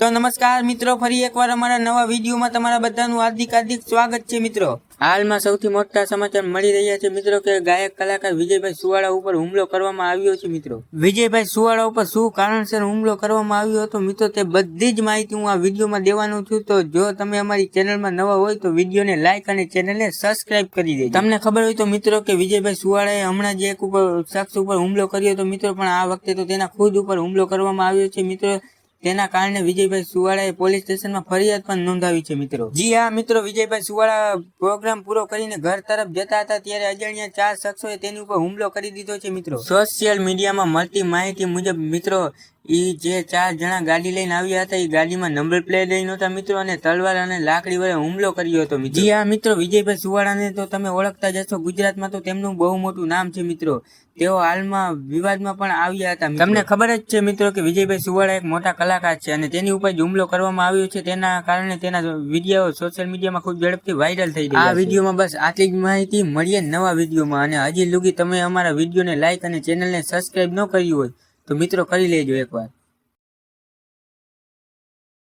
તો નમસ્કાર મિત્રો, ફરી એકવાર અમારા નવા વિડીયોમાં તમારા બધાનું હાર્દિક હાર્દિક સ્વાગત છે મિત્રો. હાલમાં સૌથી મોટા સમાચાર મળી રહ્યા છે મિત્રો કે ગાયક કલાકાર વિજયભાઈ સુવાળા ઉપર હુમલો કરવામાં આવ્યો છે મિત્રો. વિજયભાઈ સુવાળા ઉપર શું કારણસર હુમલો કરવામાં આવ્યો હતો મિત્રો તે બધી જ માહિતી હું આ વિડીયોમાં દેવાનું છું. તો જો તમે અમારી ચેનલમાં નવા હોય તો વિડીયોને લાઇક અને ચેનલને સબસ્ક્રાઇબ કરી દેજો. તમને ખબર હોય તો મિત્રો કે વિજયભાઈ સુવાળાએ હમણાં જ એક ઉપર શખ્સ ઉપર હુમલો કર્યો હતો મિત્રો, પણ આ વખતે તો તેના ખુદ ઉપર હુમલો કરવામાં આવ્યો છે મિત્રો. તેના કારણે વિજયભાઈ સુવાળાએ પોલીસ સ્ટેશનમાં ફરિયાદ પણ નોંધાવી છે, મિત્રો. જી હા, મિત્રો, વિજયભાઈ સુવાળા પ્રોગ્રામ પૂરો કરીને ઘર તરફ જતા હતા ત્યારે અજાણ્યા ચાર શખ્સોએ તેની ઉપર હુમલો કરી દીધો છે, મિત્રો. સોશિયલ મીડિયામાં મળતી માહિતી મુજબ, મિત્રો ઈ જે ચાર જણા ગાડી લઈને આવ્યા હતા એ ગાડીમાં નંબર પ્લેટ લઈ નહોતા મિત્રો અને તલવાર અને લાકડી વડે હુમલો કર્યો હતો જી આ મિત્રો વિજયભાઈ સુવાળાને તો તમે ઓળખતા જશો ગુજરાતમાં તો તેમનું બહુ મોટું નામ છે મિત્રો. તેઓ હાલમાં વિવાદમાં પણ આવ્યા હતા તમને ખબર જ છે મિત્રો કે વિજયભાઈ સુવાળા એક મોટા કલાકાર છે અને તેની ઉપર જ હુમલો કરવામાં આવ્યો છે. તેના કારણે તેના વીડિયો સોશિયલ મીડિયામાં ખૂબ ઝડપથી વાયરલ થઈ રહ્યા આ વિડીયોમાં બસ આટલી જ માહિતી મળીએ નવા વિડીયોમાં. અને હજી લુગી તમે અમારા વિડીયોને લાઈક અને ચેનલને સબસ્ક્રાઇબ ન કર્યું હોય તો મિત્રો કરી લેજો એકવાર.